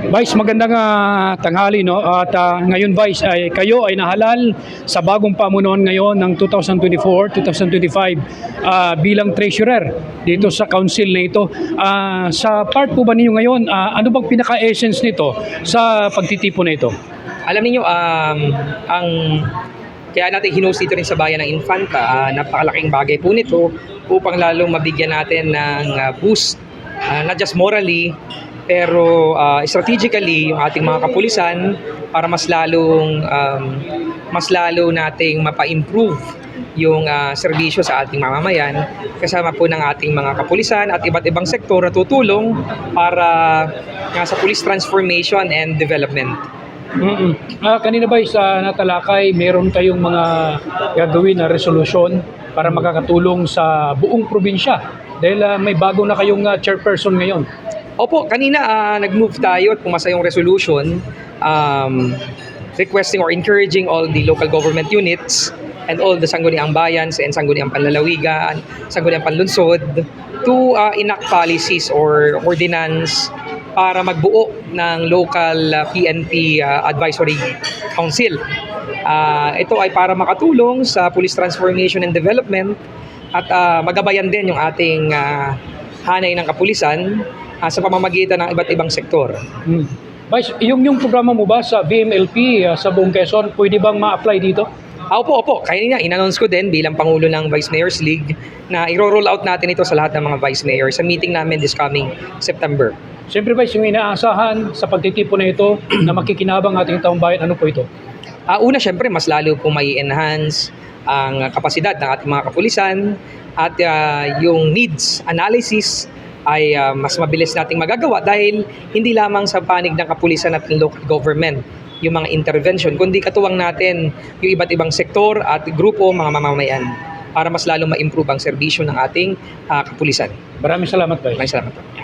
Vice, magandang ah, tanghali no. At ah, ngayon Vice, ay kayo ay nahalal sa bagong pamunuan ngayon ng 2024-2025 ah, bilang treasurer dito sa council na ito. Ah, sa part po ba ninyo ngayon, ah, ano bang pinaka-essence nito sa pagtitipon na ito? Alam niyo um, ang kaya natin hinost dito rin sa bayan ng Infanta, ah, napakalaking bagay po nito upang lalong mabigyan natin ng ah, boost, ah, not just morally, pero ah, strategically yung ating mga kapulisan para mas lalong um, mas lalo nating mapa-improve yung ah, serbisyo sa ating mamamayan kasama po ng ating mga kapulisan at iba't ibang sektor na tutulong para nga sa police transformation and development. Mm-mm. Ah, kanina ba sa natalakay, meron kayong mga gagawin na resolusyon para makakatulong sa buong probinsya dahil ah, may bago na kayong ah, chairperson ngayon. Opo, kanina ah, nag-move tayo at pumasa yung resolution um, requesting or encouraging all the local government units and all the Sangguniang Bayans and Sangguniang Panlalawigan, Sangguniang Panlunsod to ah, enact policies or ordinance para magbuo ng local ah, PNP ah, Advisory Council. Ah, ito ay para makatulong sa police transformation and development at ah, magabayan din yung ating ah, hanay ng kapulisan ah, sa pamamagitan ng iba't ibang sektor. Mm. Vice, yung, yung programa mo ba sa VMLP ah, sa buong Quezon, pwede bang ma-apply dito? Ah, opo, opo. Kaya nga, in-announce ko din bilang Pangulo ng Vice Mayor's League na i-roll out natin ito sa lahat ng mga Vice Mayor sa meeting namin this coming September. Siyempre Vice, yung inaasahan sa pagtitipon na ito na makikinabang ating taong bayan, ano po ito? Ah, una, syempre, mas lalo po may enhance ang kapasidad ng ating mga kapulisan at ah, yung needs analysis ay ah, mas mabilis nating magagawa dahil hindi lamang sa panig ng kapulisan at ng local government yung mga intervention, kundi katuwang natin yung iba't ibang sektor at grupo, mga mamamayan para mas lalo ma-improve ang serbisyo ng ating ah, kapulisan. Maraming salamat Vice. Maraming salamat po.